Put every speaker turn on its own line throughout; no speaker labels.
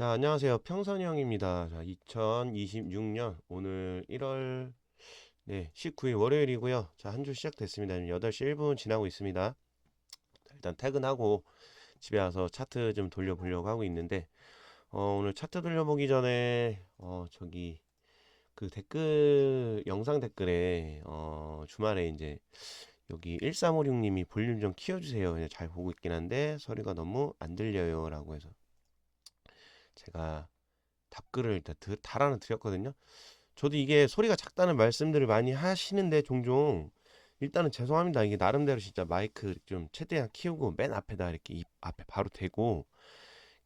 자, 안녕하세요. 평선이 형입니다. 자, 2026년 오늘 1월 네, 19일 월요일이고요. 자, 한 주 시작됐습니다. 지금 8시 1분 지나고 있습니다. 자, 일단 퇴근하고 집에 와서 차트 좀 돌려보려고 하고 있는데 어, 오늘 차트 돌려보기 전에 어, 저기 그 댓글 영상 댓글에 어, 주말에 이제 여기 1356님이 볼륨 좀 키워주세요. 잘 보고 있긴 한데 소리가 너무 안 들려요라고 해서 제가 답글을 달아는 드렸거든요. 저도 이게 소리가 작다는 말씀들을 많이 하시는데 종종 일단은 죄송합니다. 이게 나름대로 진짜 마이크 좀 최대한 키우고 맨 앞에다 이렇게 입 앞에 바로 대고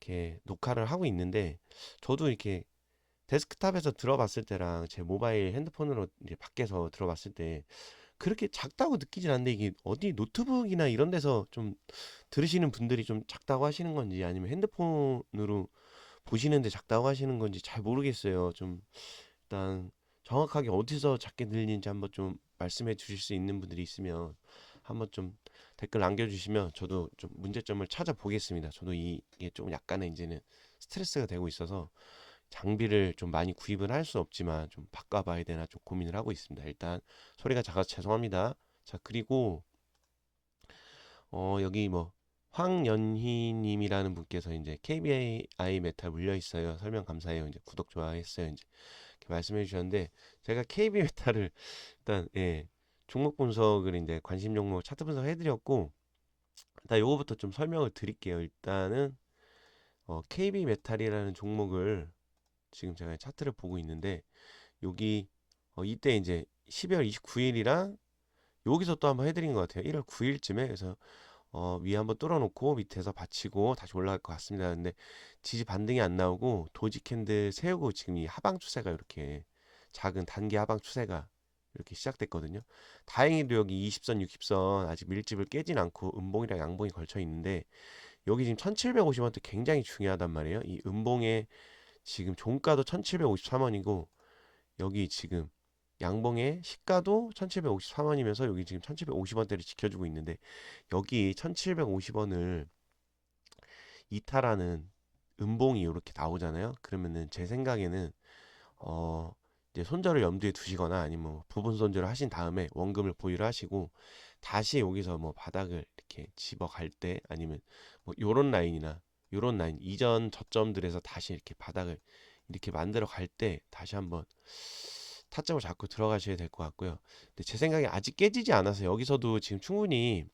이렇게 녹화를 하고 있는데 저도 이렇게 데스크탑에서 들어봤을 때랑 제 모바일 핸드폰으로 이제 밖에서 들어봤을 때 그렇게 작다고 느끼진 않는데 이게 어디 노트북이나 이런 데서 좀 들으시는 분들이 좀 작다고 하시는 건지 아니면 핸드폰으로 보시는데 작다고 하시는 건지 잘 모르겠어요. 좀 일단 정확하게 어디서 작게 들리는지 한번 좀 말씀해 주실 수 있는 분들이 있으면 한번 좀 댓글 남겨주시면 저도 좀 문제점을 찾아보겠습니다. 저도 이- 이게 좀 약간의 이제는 스트레스가 되고 있어서 장비를 좀 많이 구입은 할 수 없지만 좀 바꿔봐야 되나 좀 고민을 하고 있습니다. 일단 소리가 작아서 죄송합니다. 자, 그리고 어, 여기 뭐 황연희님이라는 분께서 이제 KBI 메탈 물려 있어요. 설명 감사해요. 이제 구독 좋아했어요. 이제 말씀해 주셨는데 제가 KB 메탈을 일단 예 종목 분석을 이제 관심 종목 차트 분석 해드렸고 일단 요거부터 좀 설명을 드릴게요. 일단은 어, KB 메탈이라는 종목을 지금 제가 차트를 보고 있는데 여기 어, 이때 이제 12월 29일이랑 여기서 또 한번 해드린 것 같아요. 1월 9일쯤에 그래서 어, 위에 한번 뚫어놓고 밑에서 받치고 다시 올라갈 것 같습니다. 근데 지지 반등이 안 나오고 도지 캔들 세우고 지금 이 하방 추세가 이렇게 작은 단기 하방 추세가 이렇게 시작됐거든요. 다행히도 여기 20선, 60선 아직 밀집을 깨진 않고 음봉이랑 양봉이 걸쳐 있는데 여기 지금 1750원대 굉장히 중요하단 말이에요. 이 음봉에 지금 종가도 1753원이고 여기 지금 양봉의 시가도 1753원이면서 여기 지금 1750원대를 지켜주고 있는데 여기 1750원을 이탈하는 음봉이 이렇게 나오잖아요. 그러면은 제 생각에는 어 이제 손절을 염두에 두시거나 아니면 뭐 부분 손절을 하신 다음에 원금을 보유를 하시고 다시 여기서 뭐 바닥을 이렇게 집어 갈 때 아니면 뭐 요런 라인이나 요런 라인 이전 저점들에서 다시 이렇게 바닥을 이렇게 만들어 갈 때 다시 한번 타점을 잡고 들어가셔야 될 것 같고요. 근데 제 생각에 아직 깨지지 않아서 여기서도 지금 충분히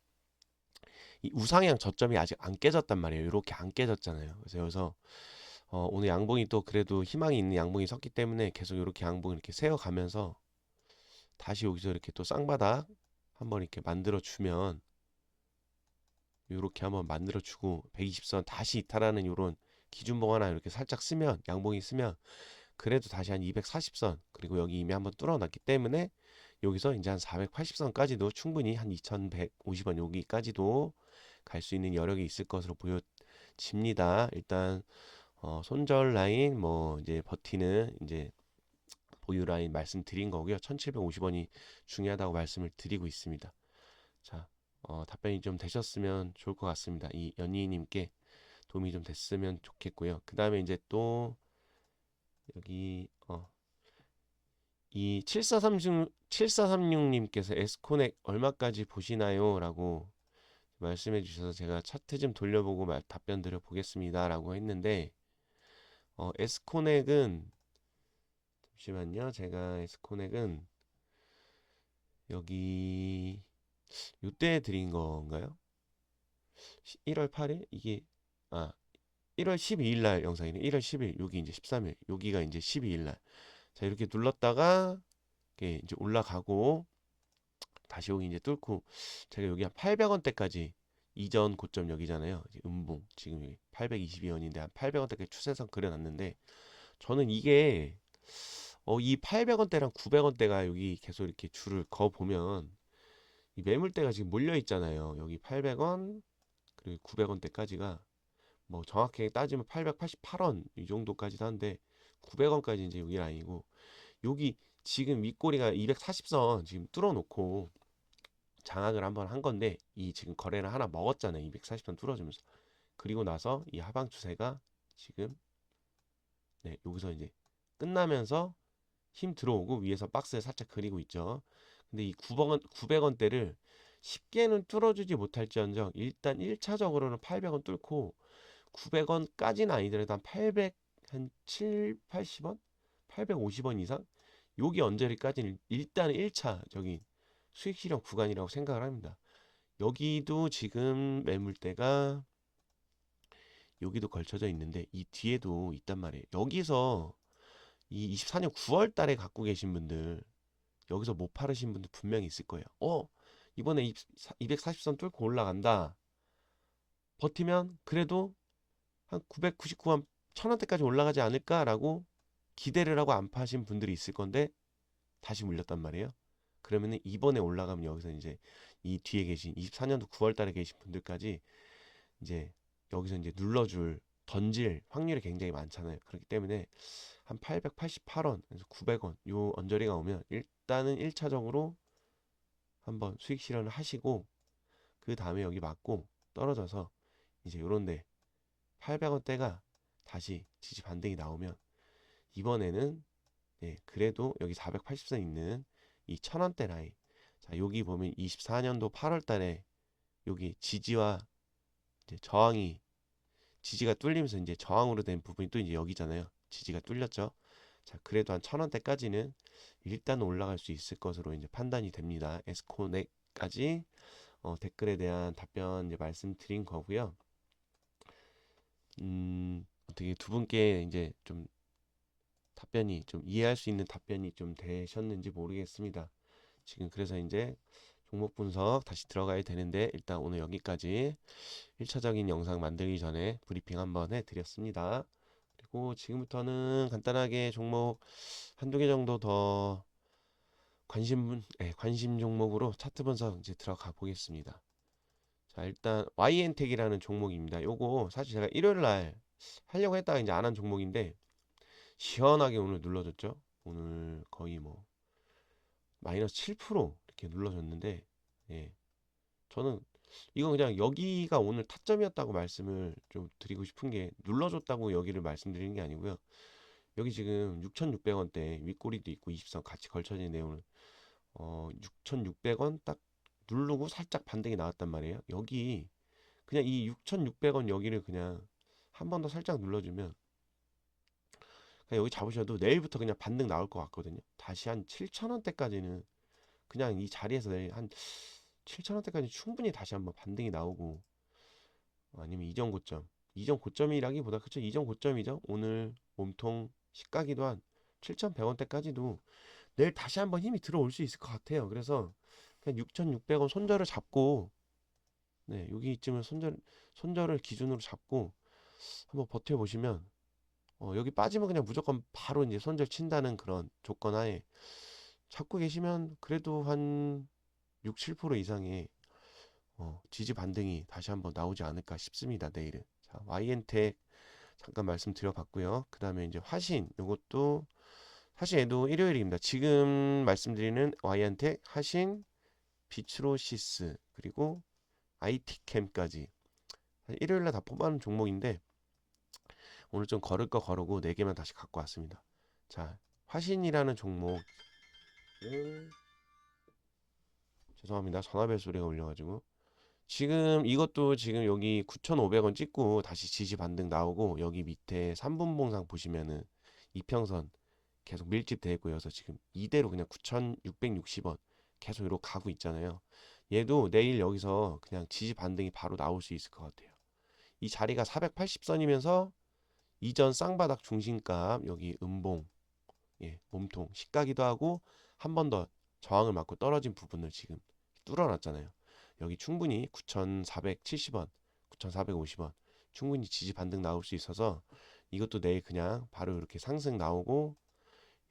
이 우상향 저점이 아직 안 깨졌단 말이에요. 이렇게 안 깨졌잖아요. 그래서 여기서 어, 오늘 양봉이 또 그래도 희망이 있는 양봉이 섰기 때문에 계속 이렇게 양봉 이렇게 세워가면서 다시 여기서 이렇게 또 쌍바닥 한번 이렇게 만들어 주면 이렇게 한번 만들어 주고 120선 다시 이탈하는 이런 기준봉 하나 이렇게 살짝 쓰면 양봉이 쓰면 그래도 다시 한 240선 그리고 여기 이미 한번 뚫어놨기 때문에 여기서 이제 한 480선까지도 충분히 한 2150원 여기까지도 갈 수 있는 여력이 있을 것으로 보여집니다. 일단 어, 손절 라인 뭐 이제 버티는 이제 보유 라인 말씀드린 거고요. 1750원이 중요하다고 말씀을 드리고 있습니다. 자, 어, 답변이 좀 되셨으면 좋을 것 같습니다. 이 연희님께 도움이 좀 됐으면 좋겠고요. 그 다음에 이제 또 여기 어, 이 7436, 7436님께서 에스코넥 얼마까지 보시나요? 라고 말씀해 주셔서 제가 차트 좀 돌려보고 말, 답변 드려 보겠습니다. 라고 했는데 어, 에스코넥은 잠시만요. 제가 에스코넥은 여기 요때 드린 건가요? 1월 8일? 이게 아 1월 12일 날 영상이네. 1월 10일 여기 이제 13일 여기가 이제 12일 날. 자 이렇게 눌렀다가 이렇게 이제 올라가고 다시 여기 이제 뚫고 제가 여기 한 800원대까지 이전 고점 여기잖아요. 음봉 지금 여기 822원인데 한 800원대까지 추세선 그려놨는데 저는 이게 어, 이 800원대랑 900원대가 여기 계속 이렇게 줄을 그어 보면 이 매물대가 지금 몰려 있잖아요. 여기 800원 그리고 900원대까지가 뭐 정확하게 따지면 888원 이 정도까지도 한데 900원까지 이제 여기 라인이고 여기 지금 윗꼬리가 240선 지금 뚫어놓고 장악을 한번 한 건데 이 지금 거래를 하나 먹었잖아요. 240선 뚫어주면서 그리고 나서 이 하방 추세가 지금 네, 여기서 이제 끝나면서 힘 들어오고 위에서 박스에 살짝 그리고 있죠. 근데 이 900원, 900원대를 쉽게는 뚫어주지 못할지언정 일단 1차적으로는 800원 뚫고 900원까지는 아니더라도 한 800, 한 7, 80원? 850원 이상? 여기 언저리까지는 일단 1차적인 수익 실현 구간이라고 생각을 합니다. 여기도 지금 매물대가 여기도 걸쳐져 있는데 이 뒤에도 있단 말이에요. 여기서 이 24년 9월 달에 갖고 계신 분들 여기서 못 팔으신 분들 분명히 있을 거예요. 어, 이번에 240선 뚫고 올라간다. 버티면 그래도 한 999원, 1000원대까지 올라가지 않을까라고 기대를 하고 안 파신 분들이 있을 건데 다시 물렸단 말이에요. 그러면은 이번에 올라가면 여기서 이제 이 뒤에 계신 24년도 9월 달에 계신 분들까지 이제 여기서 이제 눌러줄 던질 확률이 굉장히 많잖아요. 그렇기 때문에 한 888원, 그래서 900원 요 언저리가 오면 일단은 1차적으로 한번 수익 실현을 하시고 그 다음에 여기 맞고 떨어져서 이제 요런데 800원대가 다시 지지 반등이 나오면 이번에는 네, 그래도 여기 480선 있는 이 1000원대 라인 자 여기 보면 24년도 8월 달에 여기 지지와 이제 저항이 지지가 뚫리면서 이제 저항으로 된 부분이 또 이제 여기잖아요. 지지가 뚫렸죠. 자, 그래도 한 천원대까지는 일단 올라갈 수 있을 것으로 이제 판단이 됩니다. 에스코넥까지 어, 댓글에 대한 답변 이제 말씀드린 거고요. 음, 어떻게 두 분께 이제 좀 답변이 좀 이해할 수 있는 답변이 좀 되셨는지 모르겠습니다. 지금 그래서 이제 종목 분석 다시 들어가야 되는데 일단 오늘 여기까지 1차적인 영상 만들기 전에 브리핑 한번 해드렸습니다. 그리고 지금부터는 간단하게 종목 한두 개 정도 더 관심, 네, 관심 종목으로 차트 분석 이제 들어가 보겠습니다. 자, 일단 YN텍이라는 종목입니다. 요거 사실 제가 일요일 날 하려고 했다가 이제 안 한 종목인데 시원하게 오늘 눌러줬죠. 오늘 거의 뭐 마이너스 7% 이렇게 눌러줬는데 예. 저는 이건 그냥 여기가 오늘 타점이었다고 말씀을 좀 드리고 싶은 게 눌러줬다고 여기를 말씀드리는 게 아니고요. 여기 지금 6,600원대 윗꼬리도 있고 20선 같이 걸쳐진 내용을 어 6,600원 딱 누르고 살짝 반등이 나왔단 말이에요. 여기 그냥 이 6,600원 여기를 그냥 한 번 더 살짝 눌러주면 그냥 여기 잡으셔도 내일부터 그냥 반등 나올 것 같거든요. 다시 한 7,000원대까지는 그냥 이 자리에서 내일 한 7,000원대까지 충분히 다시 한번 반등이 나오고 아니면 이전 고점 이전 고점이라기보다 그쵸 이전 고점이죠 오늘 몸통 시가기도 한 7,100원대까지도 내일 다시 한번 힘이 들어올 수 있을 것 같아요 그래서 그냥 6,600원 손절을 잡고 네 여기쯤은 손절 손절을 기준으로 잡고 한번 버텨 보시면 어, 여기 빠지면 그냥 무조건 바로 이제 손절 친다는 그런 조건 하에 잡고 계시면 그래도 한 6, 7% 이상의 어, 지지 반등이 다시 한번 나오지 않을까 싶습니다. 내일은. 자, YN텍 잠깐 말씀드려봤고요. 그 다음에 이제 화신 이것도 사실 얘도 일요일입니다. 지금 말씀드리는 YN텍, 화신, 비츠로시스 그리고 IT캠까지 일요일 날 다 뽑아놓은 종목인데 오늘 좀 걸을 거 거르고 4개만 다시 갖고 왔습니다. 자, 화신이라는 종목 음. 죄송합니다. 전화벨 소리가 울려가지고 지금 이것도 지금 여기 9,500원 찍고 다시 지지 반등 나오고 여기 밑에 3분 봉상 보시면은 이평선 계속 밀집돼 있고 여서 지금 이대로 그냥 9,660원 계속 이렇게 가고 있잖아요. 얘도 내일 여기서 그냥 지지 반등이 바로 나올 수 있을 것 같아요. 이 자리가 480선이면서 이전 쌍바닥 중심값 여기 음봉 예, 몸통 식가기도 하고 한 번 더 저항을 맞고 떨어진 부분을 지금 뚫어놨잖아요. 여기 충분히 9,470원, 9,450원 충분히 지지 반등 나올 수 있어서 이것도 내일 그냥 바로 이렇게 상승 나오고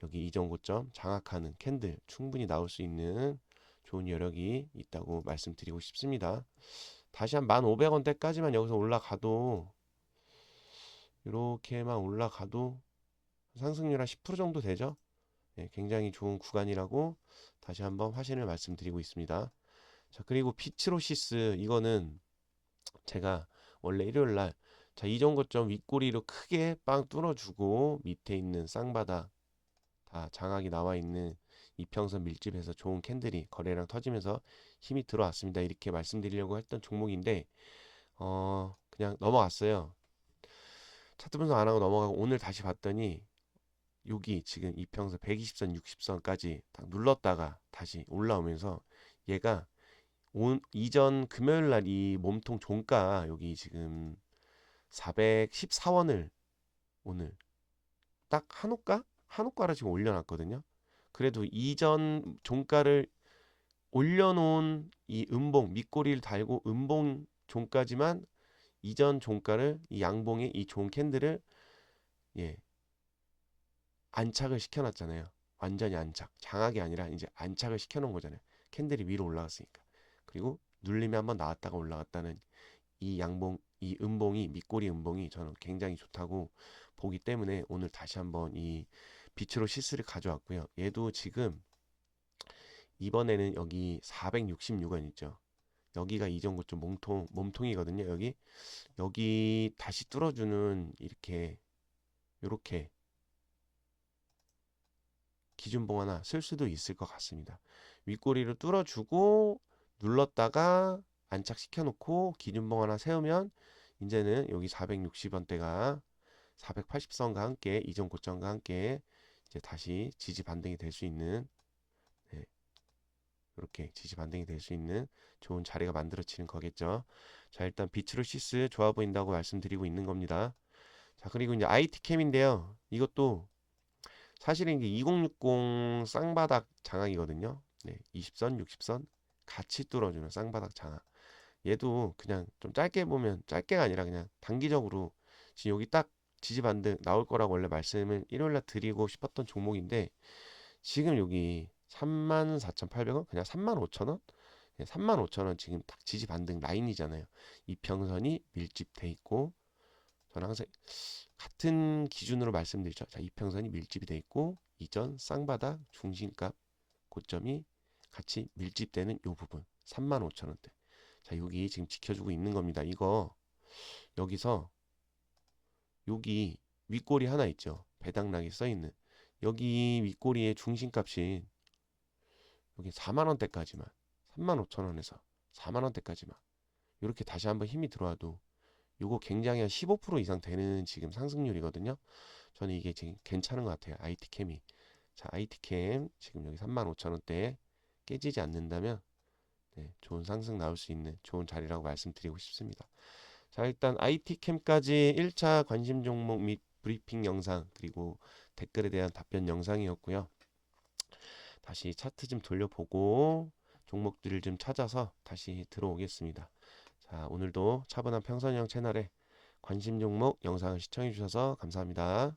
여기 이전 고점 장악하는 캔들 충분히 나올 수 있는 좋은 여력이 있다고 말씀드리고 싶습니다. 다시 한 1,500원대까지만 여기서 올라가도 이렇게만 올라가도 상승률 한 10% 정도 되죠? 네, 굉장히 좋은 구간이라고 다시 한번 화신을 말씀드리고 있습니다. 자, 그리고 피츠로시스 이거는 제가 원래 일요일 날 자, 이전 고점 윗꼬리로 크게 빵 뚫어주고 밑에 있는 쌍바닥 다 장악이 나와 있는 이평선 밀집해서 좋은 캔들이 거래량 터지면서 힘이 들어왔습니다. 이렇게 말씀드리려고 했던 종목인데 어 그냥 넘어갔어요. 차트 분석 안 하고 넘어가고 오늘 다시 봤더니 여기 지금 이평선 120선, 60선까지 딱 눌렀다가 다시 올라오면서 얘가 온, 이전 금요일 날 이 몸통 종가 여기 지금 414원을 오늘 딱 한호가? 한호가를 지금 올려놨거든요. 그래도 이전 종가를 올려놓은 이 음봉 밑꼬리를 달고 음봉 종가지만 이전 종가를 이 양봉의 이 좋은 캔들을 예 안착을 시켜놨잖아요. 완전히 안착. 장악이 아니라 이제 안착을 시켜놓은 거잖아요. 캔들이 위로 올라갔으니까. 그리고 눌림이 한번 나왔다가 올라갔다는 이 양봉, 이 음봉이 밑꼬리 음봉이 저는 굉장히 좋다고 보기 때문에 오늘 다시 한번 이 빛으로 시스를 가져왔고요. 얘도 지금 이번에는 여기 466원 있죠. 여기가 이전 고점 몸통 몸통이거든요. 여기 여기 다시 뚫어주는 이렇게 요렇게 기준봉 하나 쓸 수도 있을 것 같습니다. 윗꼬리를 뚫어주고 눌렀다가 안착시켜 놓고 기준봉 하나 세우면 이제는 여기 460원대가 480선과 함께 이전 고점과 함께 이제 다시 지지 반등이 될 수 있는 네, 이렇게 지지 반등이 될 수 있는 좋은 자리가 만들어지는 거겠죠. 자 일단 비트로시스 좋아 보인다고 말씀드리고 있는 겁니다. 자 그리고 이제 IT캠인데요. 이것도 사실은 이게 2060 쌍바닥 장악이거든요. 네, 20선, 60선 같이 뚫어주는 쌍바닥 장악. 얘도 그냥 좀 짧게 보면 짧게가 아니라 그냥 단기적으로 지금 여기 딱 지지 반등 나올 거라고 원래 말씀을 일요일 날 드리고 싶었던 종목인데 지금 여기 34,800원 그냥 35,000원 35,000원 지금 딱 지지 반등 라인이잖아요. 이평선이 밀집돼 있고 저는 항상 같은 기준으로 말씀드리죠. 자, 이평선이 밀집이 돼 있고 이전 쌍바닥 중심값 고점이 같이 밀집되는 요 부분 35,000원대. 자, 여기 지금 지켜주고 있는 겁니다. 이거 여기서 여기 윗꼬리 하나 있죠. 배당락이 써 있는 여기 윗꼬리의 중심값이 여기 4만 원대까지만 3만 5천 원에서 4만 원대까지만 이렇게 다시 한번 힘이 들어와도 요거 굉장히 한 15% 이상 되는 지금 상승률이거든요. 저는 이게 지금 괜찮은 것 같아요. IT캠이. 자, IT캠 지금 여기 35,000원대에 깨지지 않는다면 네, 좋은 상승 나올 수 있는 좋은 자리라고 말씀드리고 싶습니다. 자, 일단 IT캠까지 1차 관심 종목 및 브리핑 영상 그리고 댓글에 대한 답변 영상이었고요. 다시 차트 좀 돌려보고 종목들을 좀 찾아서 다시 들어오겠습니다. 자, 오늘도 차분한 평선형 채널에 관심 종목 영상을 시청해 주셔서 감사합니다.